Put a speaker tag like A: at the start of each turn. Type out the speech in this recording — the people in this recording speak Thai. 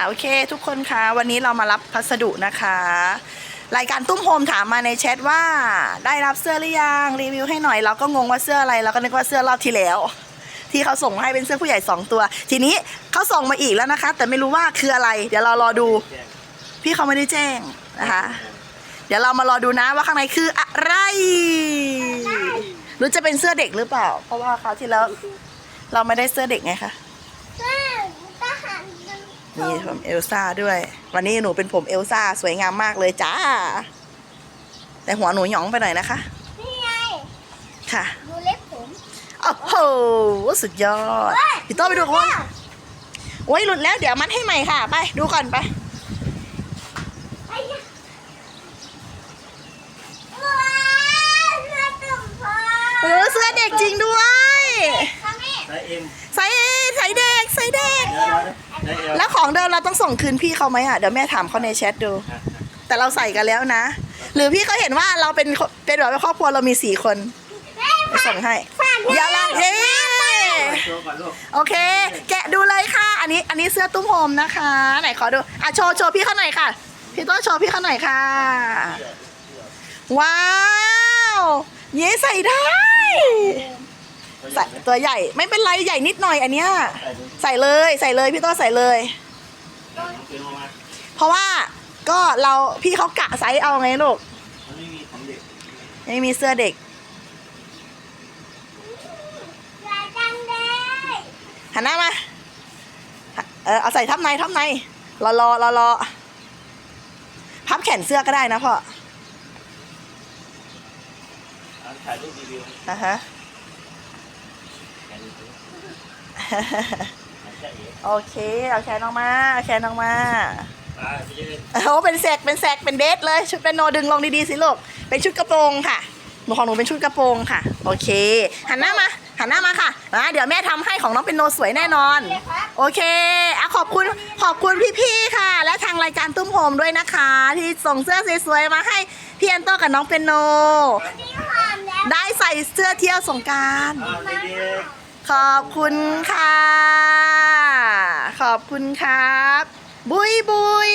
A: อ่าโอเคทุกคนคะวันนี้เรามารับพัสดุนะคะ รายการตุ้มโฮมถามมาในแชทว่าได้รับเสื้อหรือยังรีวิวให้หน่อยเราก็งงว่าเสื้ออะไรเราก็นึกว่าเสื้อรอบที่แล้ว ที่เขาส่งมาให้เป็นเสื้อผู้ใหญ่สองตัว ทีนี้เขาส่งมาอีกแล้วนะคะ แต่ไม่รู้ว่าคืออะไร เดี๋ยวเรารอดู พี่เขาไม่ได้แจ้งนะคะ เดี๋ยวเรามารอดูนะว่าข้างในคืออะไรหรือจะเป็นเสื้อเด็กหรือเปล่า เพราะว่าคราวที่แล้วเราไม่ได้เสื้อเด็กไงคะ
B: กัน
A: นี่ผมเอลซ่าด้วย วันนี้หนูเป็นผมเอลซ่าสวยงามมากเลยจ้า แต่หัวหนูหยองไปหน่อยนะคะ
B: นี่ไง
A: ค่ะ
B: ดูเล็บผม
A: โอ้โหสุดยอดพี่โต้ไปดูก่อนโอ้ยหลุดแล้วเดี๋ยวมัดให้ใหม่ค่ะ ไปดูก่อนไป
B: ไอ้ยะว้าวเสื้อตุ่มพอ
A: เออเสื้อเด็กจริงด้วย
B: ทำนี่
C: ไซส์เอ็ม
A: ใส่ใส่ แล้วของเดิมเราต้องส่งคืนพี่เขาไหมอะเดี๋ยวแม่ถามเขาในแชทดู แต่เราใส่กันแล้วนะ หรือพี่เขาเห็นว่าเราเป็นเป็นแบบว่าครอบครัวเรามีสี่คน
B: แม่
A: ไปส่งให้
B: ฝากด้วย
A: อย่าละเย้
C: โชว์ก่อนลูก
A: โอเค แกะดูเลยค่ะ อันนี้อันนี้เสื้อตุ้มโฮมนะคะ ไหนขอดูอะโชว์โชว์พี่เขาหน่อยค่ะ พี่ต้นโชว์พี่เขาหน่อยค่ะ ว้าว เย้ใส่ได้ ใส่ตัวใหญ่ไม่เป็นไรใหญ่นิดหน่อยอันเนี้ย
C: ใส่ดู
A: ใส่เลยใส่เลยพี่ต้นใส่เลย
C: น้องเกลมา
A: เพราะว่าก็เราพี่เขากะไซส์เอาไงลูก
C: มันไม่มีของเด็ก
A: ไม่มีเสื้อเด็ก
B: ใส่จังเลย
A: หันหน้ามาเออเอาใส่ทับในทับในรอรอรอรอพับแขนเสื้อก็ได้นะพ่อ
C: เอาถ่ายรูปรีวิว
A: อะฮะ
C: ถ่ายรูปรีวิวถ่ายเอ๋
A: โอเค เอาแขนออกมาเอาแขนออกมา
C: ไปไปยืน
A: โอ้เป็นแสกเป็นแสกเป็นเดทเลย ชุดเป็นโนดึงลงดีๆสิลูก เป็นชุดกระโปรงค่ะหนูของหนูเป็นชุดกระโปรงค่ะ โอเค หันหน้ามา หันหน้ามาค่ะมาเดี๋ยวแม่ทำให้ของน้องเป็นโนสวยแน่นอน
B: เลยครับ
A: โอเคอะขอบคุณ ขอบคุณพี่ๆค่ะ และทางรายการตุ้มโฮมด้วยนะคะ ที่ส่งเสื้อสวยๆมาให้พี่แอนโตกับน้องเป็นโน
B: นี่หอมแล้ว
A: ได้ใส่เสื้อเที่ยวสงกราร
C: อ้าวเด็ก
A: ขอบคุณค่ะ ขอบคุณครับ บุยบุย